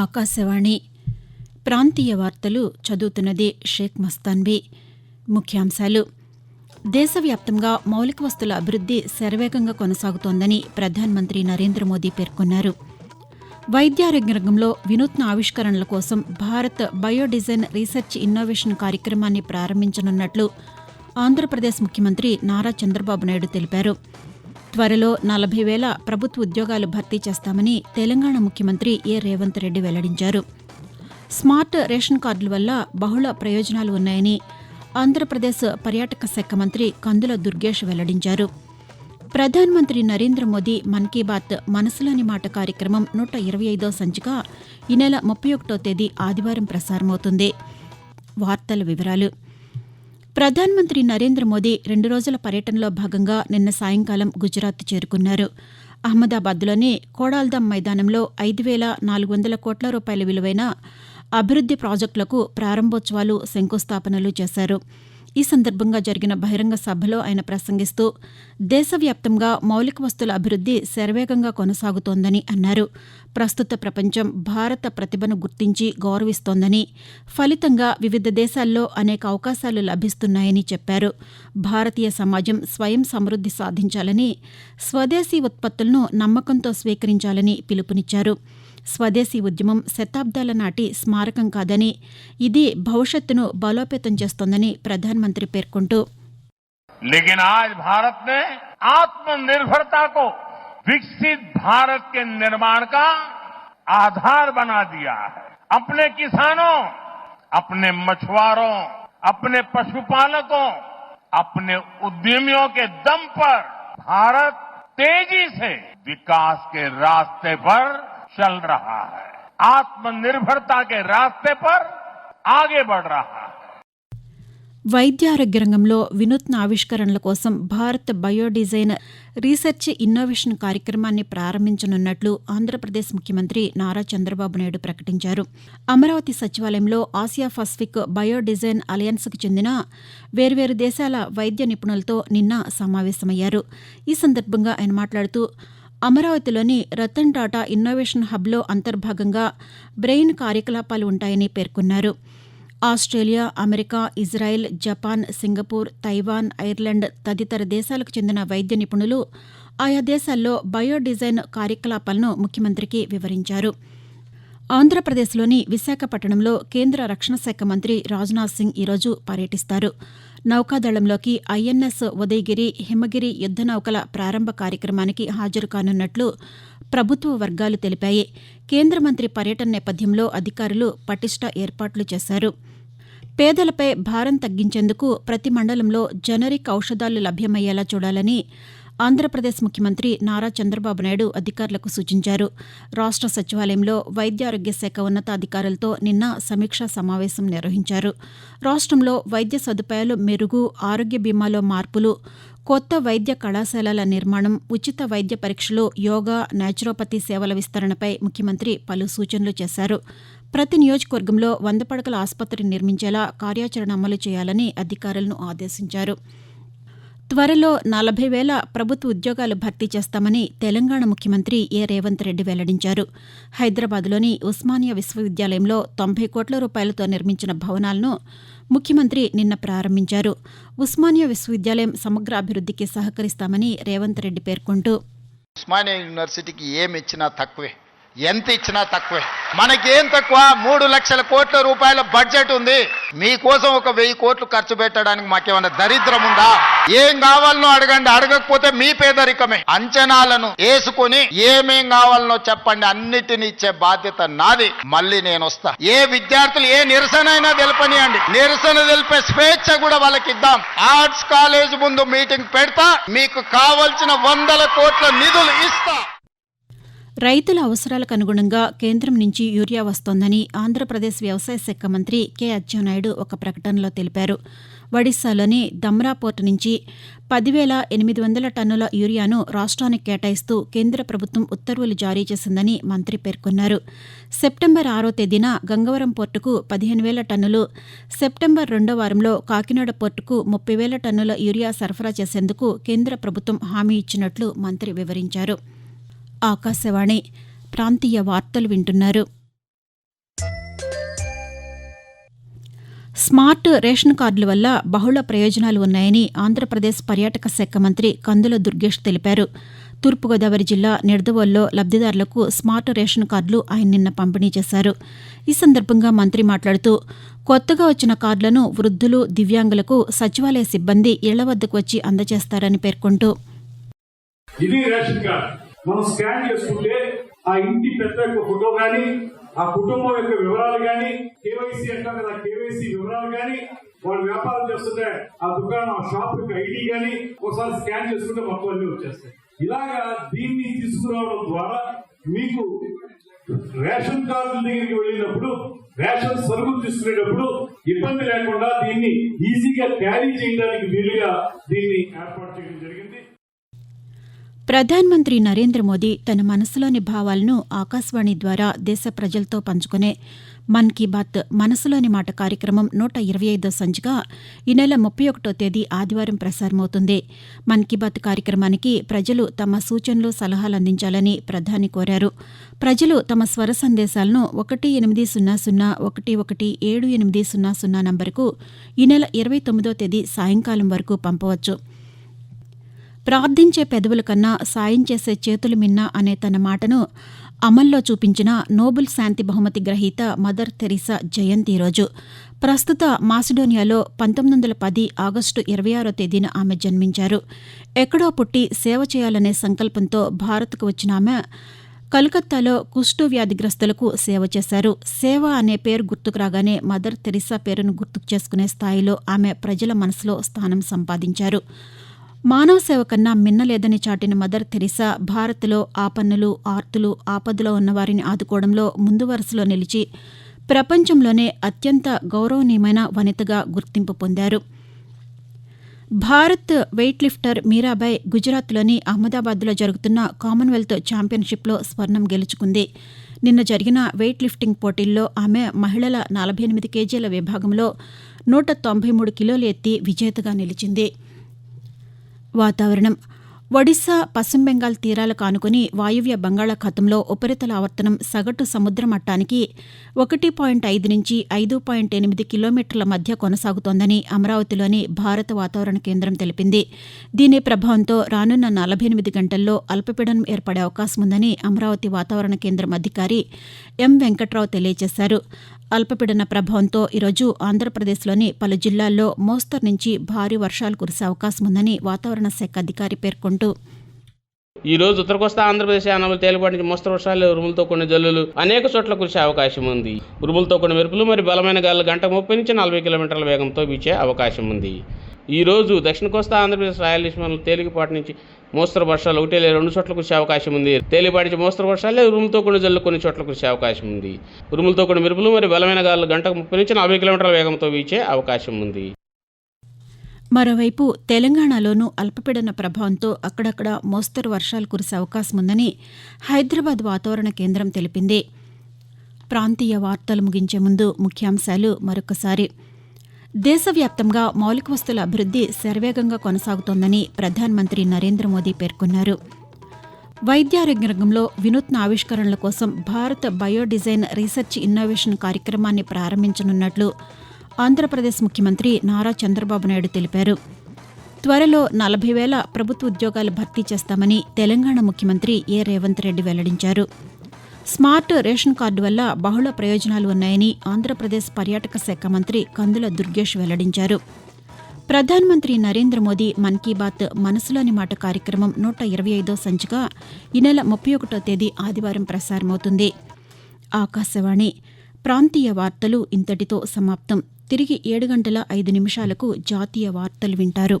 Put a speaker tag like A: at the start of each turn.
A: ఆకాశవాణి ప్రాంతీయ వార్తలు చదువుతున్నది షేక్ మస్తాన్వి ముఖ్యాంశాలు దేశవ్యాప్తంగా మౌలిక వస్తుల అభివృద్ది శరవేగంగా కొనసాగుతోందని ప్రధానమంత్రి నరేంద్ర మోదీ పేర్కొన్నారు వైద్యారోగ్య రంగంలో వినూత్న ఆవిష్కరణల కోసం భారత్ బయోడిజైన్ రీసెర్చ్ ఇన్నోవేషన్ కార్యక్రమాన్ని ప్రారంభించనున్నట్లు ఆంధ్రప్రదేశ్ ముఖ్యమంత్రి నారా చంద్రబాబు నాయుడు తెలిపారు త్వరలో నలభై వేల ప్రభుత్వ ఉద్యోగాలు భర్తీ చేస్తామని తెలంగాణ ముఖ్యమంత్రి ఏ రేవంత్ రెడ్డి వెల్లడించారు స్మార్ట్ రేషన్ కార్డుల వల్ల బహుళ ప్రయోజనాలు ఉన్నాయని ఆంధ్రప్రదేశ్ పర్యాటక శాఖ మంత్రి కందుల దుర్గేష్ వెల్లడించారు ప్రధానమంత్రి నరేంద్ర మోదీ మన్ కీ బాత్ మనసులోని మాట కార్యక్రమం నూట ఇరవై ఐదో సంచిక ఈ నెల ముప్పై ఒకటో తేదీ ఆదివారం ప్రసారమవుతుంది వార్తల వివరాలు ప్రధానమంత్రి నరేంద్ర మోదీ రెండు రోజుల పర్యటనలో భాగంగా నిన్న సాయంకాలం గుజరాత్ చేరుకున్నారు అహ్మదాబాద్లోని కోడాల్దమ్ మైదానంలో ఐదు వేల నాలుగు వందల కోట్ల రూపాయల విలువైన అభివృద్ది ప్రాజెక్టులకు ప్రారంభోత్సవాలు శంకుస్థాపనలు చేశారు ఈ సందర్భంగా జరిగిన బహిరంగ సభలో ఆయన ప్రసంగిస్తూ దేశవ్యాప్తంగా మౌలిక వస్తుల అభివృద్ధి శరవేగంగా కొనసాగుతోందని అన్నారు ప్రస్తుత ప్రపంచం భారత ప్రతిభను గుర్తించి గౌరవిస్తోందని ఫలితంగా వివిధ దేశాల్లో అనేక అవకాశాలు లభిస్తున్నాయని చెప్పారు భారతీయ సమాజం స్వయం సమృద్ధి సాధించాలని స్వదేశీ ఉత్పత్తులను నమ్మకంతో స్వీకరించాలని పిలుపునిచ్చారు స్వదేశీ ఉద్యమం శతాబ్దాల నాటి స్మారకం కాదని ఇది భవిష్యత్తును బలోపేతం చేస్తోందని ప్రధానమంత్రి పేర్కొంటూ लेकिन आज भारत ने आत्मनिर्भरता को विकसित भारत के निर्माण का आधार बना दिया है अपने किसानों अपने मछुआरों अपने पशुपालकों अपने उद्यमियों के दम पर भारत तेजी से विकास के रास्ते पर चल रहा है ఆత్మనిర్భరత రాస్తే వైద్య ఆరోగ్య రంగంలో వినూత్న ఆవిష్కరణల కోసం భారత్ బయోడిజైన్ రీసెర్చ్ ఇన్నోవేషన్ కార్యక్రమాన్ని ప్రారంభించనున్నట్లు ఆంధ్రప్రదేశ్ ముఖ్యమంత్రి నారా చంద్రబాబు నాయుడు ప్రకటించారు అమరావతి సచివాలయంలో ఆసియా పసిఫిక్ బయోడిజైన్ అలయన్స్కు చెందిన వేర్వేరు దేశాల వైద్య నిపుణులతో నిన్న సమావేశమయ్యారు ఈ సందర్భంగా ఆయన మాట్లాడుతూ అమరావతిలోని రతన్ టాటా ఇన్నోవేషన్ హబ్లో అంతర్భాగంగా బ్రెయిన్ కార్యకలాపాలు ఉంటాయని పేర్కొన్నారు Australia America Israel Japan Singapore Taiwan Ireland తదితర దేశాలకు చెందిన వైద్య నిపుణులు ఆయా దేశాల్లో బయోడిజైన్ కార్యకలాపాలను ముఖ్యమంత్రికి వివరించారు ఆంధ్రప్రదేశ్లోని విశాఖపట్నంలో కేంద్ర రక్షణ శాఖ మంత్రి రాజ్నాథ్ సింగ్ ఈరోజు పర్యటిస్తారు నౌకాదళంలోకి ఐఎన్ఎస్ ఉదయగిరి హిమగిరి యుద్ద నౌకల ప్రారంభ కార్యక్రమానికి హాజరు కానున్నట్లు ప్రభుత్వ వర్గాలు తెలిపాయి కేంద్ర మంత్రి పర్యటన నేపథ్యంలో అధికారులు పటిష్ట ఏర్పాట్లు చేశారు పేదలపై భారం తగ్గించేందుకు ప్రతి మండలంలో జనరిక్ ఔషధాలు లభ్యమయ్యేలా చూడాలని ఆంధ్రప్రదేశ్ ముఖ్యమంత్రి నారా చంద్రబాబు నాయుడు అధికారులకు సూచించారు రాష్ట్ర సచివాలయంలో వైద్యారోగ్య శాఖ ఉన్నతాధికారులతో నిన్న సమీక్షా సమావేశం నిర్వహించారు రాష్ట్రంలో వైద్య సదుపాయాలు మెరుగు ఆరోగ్య బీమాలో మార్పులు కొత్త వైద్య కళాశాలల నిర్మాణం ఉచిత వైద్య పరీక్షలు యోగా న్యాచురోపతి సేవల విస్తరణపై ముఖ్యమంత్రి పలు సూచనలు చేశారు ప్రతి నియోజకవర్గంలో వంద పడకల ఆసుపత్రి నిర్మించేలా కార్యాచరణ అమలు చేయాలని అధికారులను ఆదేశించారు త్వరలో నలభై వేల ప్రభుత్వ ఉద్యోగాలు భర్తీ చేస్తామని తెలంగాణ ముఖ్యమంత్రి ఏ రేవంత్ రెడ్డి వెల్లడించారు హైదరాబాద్లోని ఉస్మానియా విశ్వవిద్యాలయంలో తొంభై కోట్ల రూపాయలతో నిర్మించిన భవనాలను ముఖ్యమంత్రి నిన్న ప్రారంభించారు ఉస్మానియా విశ్వవిద్యాలయం సమగ్ర అభివృద్ధికి సహకరిస్తామని రేవంత్ రెడ్డి పేర్కొంటూ ఉస్మానియా యూనివర్సిటీకి ఏమి ఇచ్చినా తక్కువే ఎంత ఇచ్చినా తక్కువే మనకేం తక్కువ మూడు లక్షల కోట్ల రూపాయల బడ్జెట్ ఉంది మీకోసం ఒక వెయ్యి కోట్లు ఖర్చు పెట్టడానికి మాకేమైనా దరిద్రం ఉందా ఏం కావాలనో అడగండి అడగకపోతే మీ పేదరికమే అంచనాలను వేసుకుని ఏమేం కావాలనో చెప్పండి అన్నిటిని ఇచ్చే బాధ్యత నాది మళ్ళీ నేను వస్తా ఏ విద్యార్థులు ఏ నిరసన అయినా తెలపనియండి నిరసన తెలిపే స్వేచ్ఛ కూడా వాళ్ళకి ఇద్దాం ఆర్ట్స్ కాలేజ్ ముందు మీటింగ్ పెడతా మీకు కావలసిన వందల కోట్ల నిధులు ఇస్తా రైతుల అవసరాలకు అనుగుణంగా కేంద్రం నుంచి యూరియా వస్తోందని ఆంధ్రప్రదేశ్ వ్యవసాయ శాఖ మంత్రి కె అచ్చెన్నాయుడు ఒక ప్రకటనలో తెలిపారు ఒడిశాలోని దమ్రా పోర్టు నుంచి పదివేల ఎనిమిది వందల టన్నుల యూరియాను రాష్ట్రానికి కేటాయిస్తూ కేంద్ర ప్రభుత్వం ఉత్తర్వులు జారీ చేసిందని మంత్రి పేర్కొన్నారు సెప్టెంబర్ ఆరో తేదీన గంగవరం పోర్టుకు పదిహేను వేల టన్నులు సెప్టెంబర్ రెండో వారంలో కాకినాడ పోర్టుకు ముప్పై వేల టన్నుల యూరియా సరఫరా చేసేందుకు కేంద్ర ప్రభుత్వం హామీ ఇచ్చినట్లు మంత్రి వివరించారు ఆకాశవాణి ప్రాంతీయ వార్తలు వింటున్నారు స్మార్ట్ రేషన్ కార్డుల వల్ల బహుళ ప్రయోజనాలు ఉన్నాయని ఆంధ్రప్రదేశ్ పర్యాటక శాఖ మంత్రి కందుల దుర్గేష్ తెలిపారు తూర్పుగోదావరి జిల్లా నిడదవోల్లో లబ్దిదారులకు స్మార్ట్ రేషన్ కార్డులు ఆయన నిన్న పంపిణీ చేశారు ఈ సందర్భంగా మంత్రి మాట్లాడుతూ కొత్తగా వచ్చిన కార్డులను వృద్ధులు దివ్యాంగులకు సచివాలయ సిబ్బంది ఇళ్ల వద్దకు వచ్చి అందజేస్తారని పేర్కొంటూ మనం స్కాన్ చేసుకుంటే ఆ ఇంటి పెద్ద యొక్క ఫోటో కానీ ఆ కుటుంబం యొక్క వివరాలు కానీ కేవైసీ అంటారు కదా కేవైసీ వివరాలు కానీ వాళ్ళు వ్యాపారం చేస్తుంటే ఆ దుకాణం ఆ షాప్ యొక్క ఐడి కానీ ఒకసారి స్కాన్ చేసుకుంటే మొత్తం అన్ని వచ్చేస్తాయి ఇలాగా దీన్ని తీసుకురావడం ద్వారా మీకు రేషన్ కార్డు దగ్గరికి వెళ్ళినప్పుడు రేషన్ సరుకులు తీసుకునేటప్పుడు ఇబ్బంది లేకుండా దీన్ని ఈజీగా క్యారీ చేయడానికి వీలుగా దీన్ని ఏర్పాటు చేయడం జరిగింది ప్రధానమంత్రి నరేంద్ర మోదీ తన మనసులోని భావాలను ఆకాశవాణి ద్వారా దేశ ప్రజలతో పంచుకునే మన్ కీ బాత్ మనసులోని మాట కార్యక్రమం నూట ఇరవై ఐదో సంచిక ఈ నెల ముప్పై ఒకటో తేదీ ఆదివారం ప్రసారమవుతుంది మన్ కీ బాత్ కార్యక్రమానికి ప్రజలు తమ సూచనలు సలహాలు అందించాలని ప్రధాని కోరారు ప్రజలు తమ స్వర సందేశాలను ఒకటి ఎనిమిది సున్నా సున్నా ఒకటి ఒకటి ఏడు ఎనిమిది సున్నా సున్నా నంబరుకు ఈ నెల ఇరవై తొమ్మిదో తేదీ సాయంకాలం వరకు పంపవచ్చు ప్రార్థించే పెదవుల కన్నా సాయం చేసే చేతులు మిన్నా అనే తన మాటను అమల్లో చూపించిన నోబెల్ శాంతి బహుమతి గ్రహీత మదర్ థెరిసా జయంతి రోజు ప్రస్తుత మాసిడోనియాలో పంతొమ్మిది వందల పది ఆగస్టు ఇరవై ఆరో తేదీన ఆమె జన్మించారు ఎక్కడో పుట్టి సేవ చేయాలనే సంకల్పంతో భారత్కు వచ్చిన ఆమె కలకత్తాలో కుష్టు వ్యాధిగ్రస్తులకు సేవ చేశారు సేవ అనే పేరు గుర్తుకు రాగానే మదర్ థెరిసా పేరును గుర్తుకు చేసుకునే స్థాయిలో ఆమె ప్రజల మనసులో స్థానం సంపాదించారు మానవ సేవ కన్నా మిన్నలేదని చాటిన మదర్ థెరిసా భారత్లో ఆపన్నులు ఆర్తులు ఆపదలో ఉన్నవారిని ఆదుకోవడంలో ముందు వరుసలో నిలిచి ప్రపంచంలోనే అత్యంత గౌరవనీయమైన వనితగా గుర్తింపు పొందారు భారత్ వెయిట్ లిఫ్టర్ మీరాబాయ్ గుజరాత్లోని అహ్మదాబాద్లో జరుగుతున్న కామన్వెల్త్ ఛాంపియన్షిప్లో స్వర్ణం గెలుచుకుంది నిన్న జరిగిన వెయిట్ లిఫ్టింగ్ పోటీల్లో ఆమె మహిళల నలభై ఎనిమిది కేజీల విభాగంలో నూట తొంభై మూడు కిలోలు ఎత్తి విజేతగా నిలిచింది వాతావరణం ఒడిశా పశ్చిమ బెంగాల్ తీరాలకు ఆనుకుని వాయువ్య బంగాళాఖాతంలో ఉపరితల ఆవర్తనం సగటు సముద్ర మట్టానికి ఒకటి పాయింట్ ఐదు నుంచి ఐదు పాయింట్ ఎనిమిది కిలోమీటర్ల మధ్య కొనసాగుతోందని అమరావతిలోని భారత వాతావరణ కేంద్రం తెలిపింది దీని ప్రభావంతో రానున్న నలభై ఎనిమిది గంటల్లో అల్పపీడనం ఏర్పడే అవకాశం ఉందని అమరావతి వాతావరణ కేంద్రం అధికారి ఎం వెంకట్రావు తెలియజేశారు అల్పపీడన ప్రభావంతో ఈరోజు ఆంధ్రప్రదేశ్లోని పలు జిల్లాల్లో మోస్తరు నుంచి భారీ వర్షాలు కురిసే అవకాశం ఉందని వాతావరణ శాఖ అధికారి పేర్కొంటూ ఈ రోజు ఉత్తర కోస్తా ఆంధ్రప్రదేశ్ యానాలు తేలిపాటి నుంచి మోస్తరు వర్షాలు ఉరుములతో కొన్ని జల్లులు అనేక చోట్ల కురిసే అవకాశం ఉంది ఉరుములతో కొన్ని మెరుపులు మరి బలమైన గాలు గంట ముప్పై నుంచి నలభై కిలోమీటర్ల వేగంతో వీచే అవకాశం ఉంది ఈ రోజు దక్షిణ కోస్తా ఆంధ్రప్రదేశ్ రాయలసీమలు తేలికపాటి నుంచి మోస్తరు వర్షాలు ఒకటి లేదు రెండు చోట్ల కురిసే అవకాశం ఉంది తేలిపాటి మోస్తరు వర్షాలు లేదు ఉరుముతో కొన్ని జల్లు కొన్ని చోట్ల కురిసే అవకాశం ఉంది ఉరుములతో కొన్ని మెరుపులు మరియు బలమైన గాలు గంటకు ముప్పై నుంచి నలభై కిలోమీటర్ల వేగంతో వీచే అవకాశం ఉంది మరోవైపు తెలంగాణలోనూ అల్పపీడన ప్రభావంతో అక్కడక్కడ మోస్తరు వర్షాలు కురిసే అవకాశం ఉందని హైదరాబాద్ వాతావరణ కేంద్రం తెలిపింది ప్రాంతీయ వార్తలు ముగించే ముందు ముఖ్యాంశాలు మరొకసారి దేశవ్యాప్తంగా మౌలిక వస్తుల అభివృద్ది శరవేగంగా కొనసాగుతోందని ప్రధానమంత్రి నరేంద్ర మోదీ పేర్కొన్నారు వైద్యారోగ్య రంగంలో వినూత్న ఆవిష్కరణల కోసం భారత బయోడిజైన్ రీసెర్చ్ ఇన్నోవేషన్ కార్యక్రమాన్ని ప్రారంభించనున్నట్లు ఆంధ్రప్రదేశ్ ముఖ్యమంత్రి నారా చంద్రబాబు నాయుడు తెలిపారు త్వరలో నలభై వేల ప్రభుత్వ ఉద్యోగాలు భర్తీ చేస్తామని తెలంగాణ ముఖ్యమంత్రి ఏ రేవంత్ రెడ్డి వెల్లడించారు స్మార్ట్ రేషన్ కార్డు వల్ల బహుళ ప్రయోజనాలు ఉన్నాయని ఆంధ్రప్రదేశ్ పర్యాటక శాఖ మంత్రి కందుల దుర్గేష్ వెల్లడించారు ప్రధానమంత్రి నరేంద్ర మోదీ మన్ కీ బాత్ మనసులోని మాట కార్యక్రమం నూట ఇరవై ఐదో సంచిక ఈ నెల ముప్పై ఒకటో తేదీ ఆదివారం ప్రసారమవుతుంది ఆకాశవాణి ప్రాంతీయ వార్తలు ఇంతటితో సమాప్తం తిరిగి ఏడు గంటల ఐదు నిమిషాలకు జాతీయ వార్తలు వింటారు